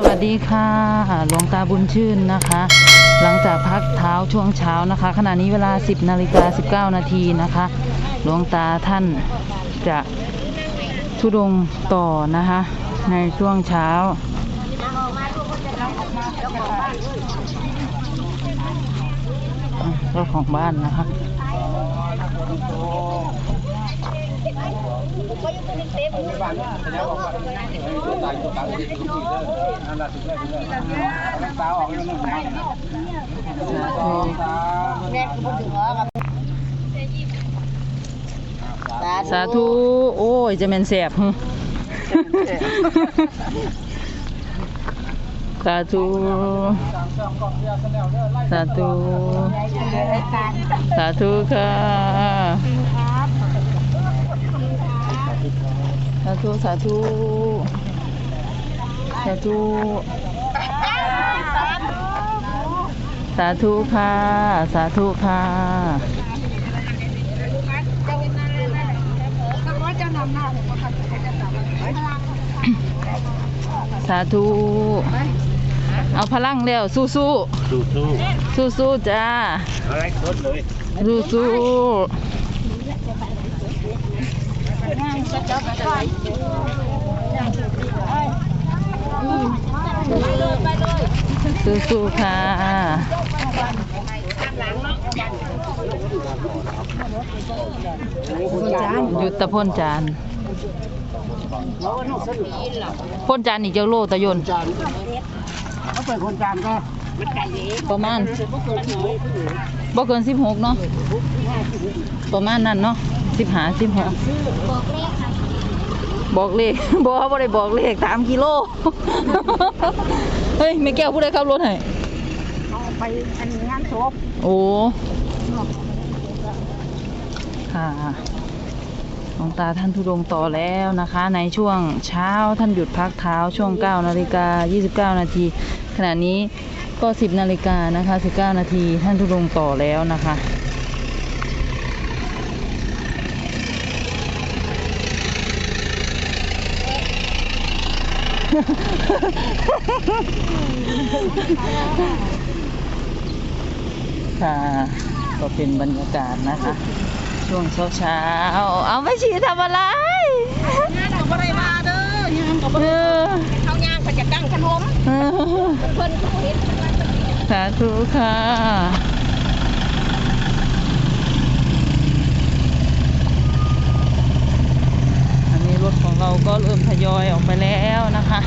สวัสดีค่ะหลวงตาบุญชื่นนะคะ หลังจากพักเท้าช่วงเช้านะคะ ขณะนี้เวลา 10นาฬิกา19นาทีนะคะ หลวงตาท่านจะทุดงต่อนะคะ ในช่วงเช้า เจ้าของบ้านนะคะ สาธุ โอ้ย จะเป็นแสบหึสาธุ สาธุ สาธุค่ะ สาธุ สาธุ สาธุ สาธุค่ะ สาธุค่ะสาธุ เอาพลังเร็วสู้สู้สู้สู้สู้สู้ๆจ้าอะไรรถเลยสู้สู้ สู้สู้ๆค่ะหยุดตะพ่นจานพ่นจานอีกเจ้าโลตะยนจานเขาเปิดคนจานก็ประมาณบ่เกินสิบหกเนาะประมาณนั้นเนาะ สิบหาสิบหกบอกเลขบอกบ่ได้บอกเลขสามกิโล เฮ้ยไม่แก้วผู้ใดขับรถให้เอาไปอันงานศพโอ้ค่ะหลวงตาท่านทุดงค์ต่อแล้วนะคะ ในช่วงเช้าท่านหยุดพักเท้าช่วง9นาฬิกา29 นาทีขณะนี้ก็ 10นาฬิกานะคะ19 นาทีท่านทุดงค์ต่อแล้วนะคะ ค่ะก็เป็นบรรยากาศนะคะ ช่วงเช้าเช้าๆเอาไม่ชีทำอะไรงานก็บ่ได้มาเด้องานก็บ่เอได้อเขาย่างไปจะตั้งขนมเออเพิ่นเขาเห็นสาธุค่ะ อันนี้รถของเราก็เริ่มท ยอยออกไปแล้วนะคะ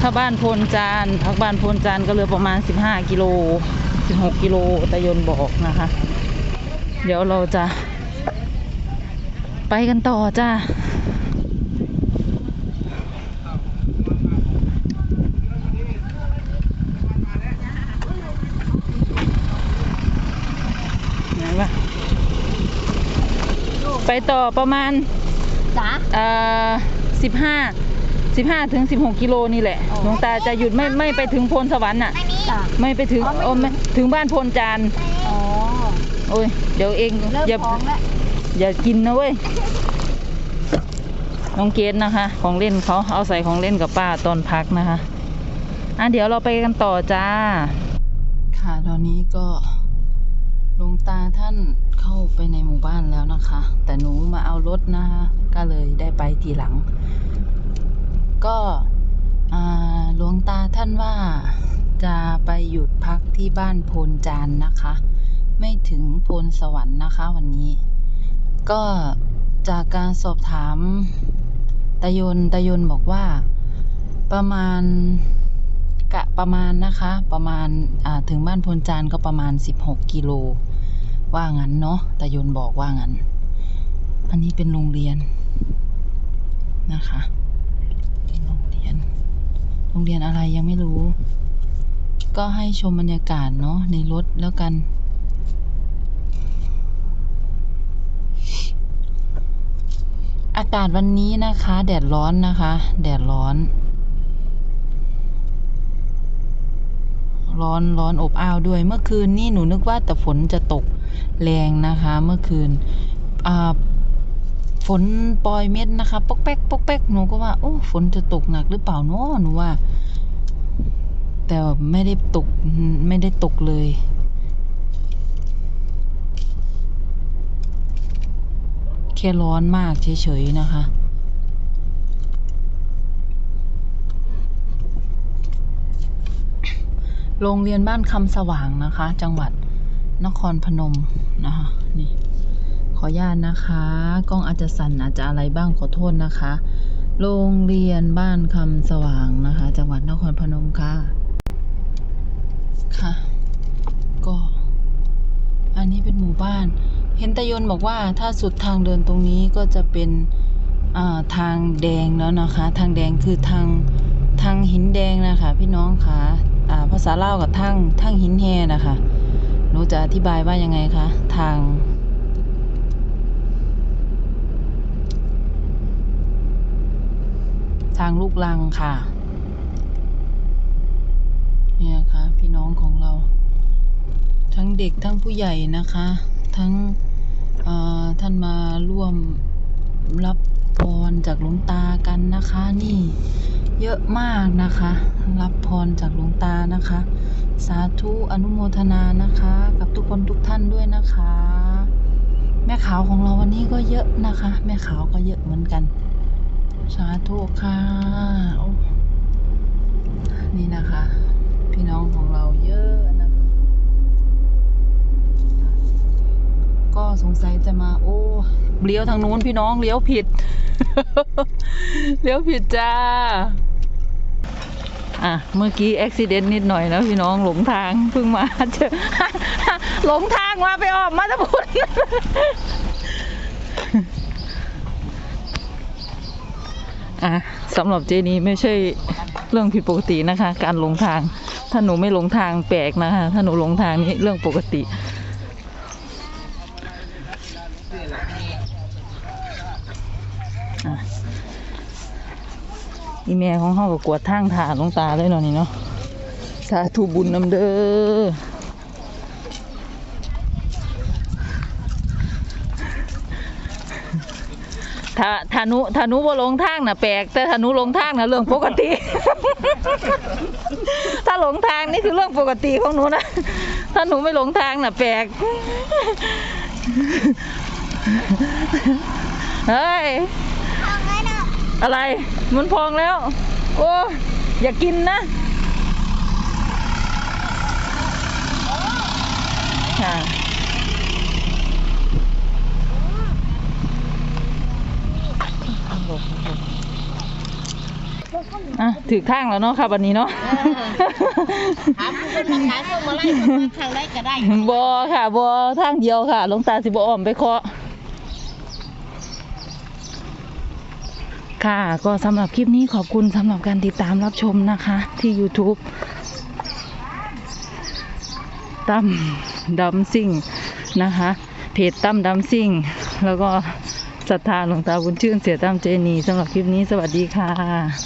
ถ้าบ้านโพนจานพักบ้านโพนจานก็เหลือประมาณ 15 กิโล 16 กิโลตะยนบอกนะคะ เดี๋ยวเราจะ ไปกันต่อจ้าไหนวะไปต่อประมาณจ้าเอ่อ สิบห้าสิบห้าถึงสิบหกกิโลนี่แหละอ๋อหลวงตาจะหยุดไม่ไม่ไปถึงโพนสวรรค์น่ะจ้าไม่ไปถึงอ๋อไม่โอ้ไม่ถึงบ้านโพนจานอ๋อโอ้ยเดี๋ยวเองเริ่มอย่าท้องแล้วอย่ากินนะเว้ยน้องเกดนะคะ ของเล่นเขาเอาใส่ของเล่นกับป้าตอนพักนะคะอะเดี๋ยวเราไปกันต่อจ้า ค่ะตอนนี้ก็หลวงตาท่าน เข้าไปในหมู่บ้านแล้วนะคะ แต่หนูมาเอารถนะคะก็เลยได้ไปทีหลัง ก็หลวงตาท่านว่าจะไปหยุดพักที่บ้านโพนจานนะคะ ไม่ถึงโพนสวรรค์นะคะวันนี้ ก็จากการสอบถามตายนตายนบอกว่าประมาณกะประมาณนะคะ ประมาณถึงบ้านพลจานก็ประมาณ 16 กิโล ว่างั้นเนาะตายนบอกว่างั้น อันนี้เป็นโรงเรียนนะคะโรงเรียน โรงเรียนอะไรยังไม่รู้ ก็ให้ชมบรรยากาศเนาะในรถแล้วกัน อากาศวันนี้นะคะ แดดร้อนนะคะ แดดร้อน ร้อนร้อนอบอ้าวด้วย เมื่อคืนนี่หนูนึกว่าแต่ฝนจะตก แรงนะคะเมื่อคืนฝนปล่อยเม็ดนะคะปอกแป๊กปอกแป๊กหนูก็ว่าโอ้ฝนจะตกหนักหรือเปล่าเนาะหนูว่า แต่ไม่ได้ตกไม่ได้ตกเลยแค่ร้อนมากเฉยๆนะคะโรงเรียนบ้านคำสว่างนะคะ จังหวัด นครพนมนะคะนี่ขออนุญาตนะคะ กล้องอาจจะสั่นอาจจะอะไรบ้างขอโทษนะคะ โรงเรียนบ้านคำสว่างนะคะ จังหวัดนครพนมค่ะค่ะ ก็ อันนี้เป็นหมู่บ้าน เห็นตายนบอกว่าถ้าสุดทางเดินตรงนี้ก็จะเป็นอ่าทางแดงแล้วนะคะ ทางแดงคือทางทางหินแดงนะคะ พี่น้องค่ะอ่าภาษาลาวกับทางทางหินแฮนะคะ หนูจะอธิบายว่ายังไงคะ ทาง ทางลูกลังค่ะ เนี่ยค่ะ พี่น้องของเรา ทั้งเด็กทั้งผู้ใหญ่นะคะ ทั้งท่านมาร่วมรับพรจากหลวงตากันนะคะ นี่เยอะมากนะคะ รับพรจากหลวงตานะคะ สาธุอนุโมทนานะคะ กับทุกคนทุกท่านด้วยนะคะ แม่ขาวของเราวันนี้ก็เยอะนะคะ แม่ขาวก็เยอะเหมือนกัน สาธุค่ะนี่นะคะ พี่น้องของเราเยอะนะคะ ก็สงสัยจะมาโอ้เลี้ยวทางนู้นพี่น้องเลี้ยวผิด เลี้ยวผิดจ้า อะเมื่อกี้อุบิเหตุนิดหน่อยนะพี่น้องหลงทางเพิ่งมาเจอหลงทางมาไปออกมาตะพุนอะสำหรับเจนี้ไม่ใช่เรื่องผิดปกตินะคะ การหลงทาง ถ้าหนูไม่หลงทางแปลกนะคะ ถ้าหนูหลงทางนี่เรื่องปกติ อะ อีเมลของเขาก็กวดทางถาลงตาเลยเนาะนี่เนาะสาธุบุญนำเด้อถ้าถ้านุถ้านุบ่ลงทางน่ะแปลก แต่ถ้านุลงทางน่ะเรื่องปกติ ถ้าหลงทางนี่คือเรื่องปกติของหนูนะถ้าหนูไม่หลงทางน่ะแปลกเฮ้ย อะไร มันพองแล้ว โอ้ยอย่ากินนะค่ะอะถือข้างแล้วเนาะค่ะวันนี้เนาะถามผู้เป็นมาขายพวกมาไล่มาทางได้ก็ได้บอค่ะบอทางเดียวค่ะหลวงตาสิบอ้อมไปเคาะ ค่ะ ก็สำหรับคลิปนี้ขอบคุณสำหรับการติดตามรับชมนะคะ ที่ YouTube ตั้มดำซิ่งนะคะ เพจตั้มดำซิ่ง แล้วก็ศรัทธาหลวงตาบุญชื่นเสียตั้มเจนีสำหรับคลิปนี้สวัสดีค่ะ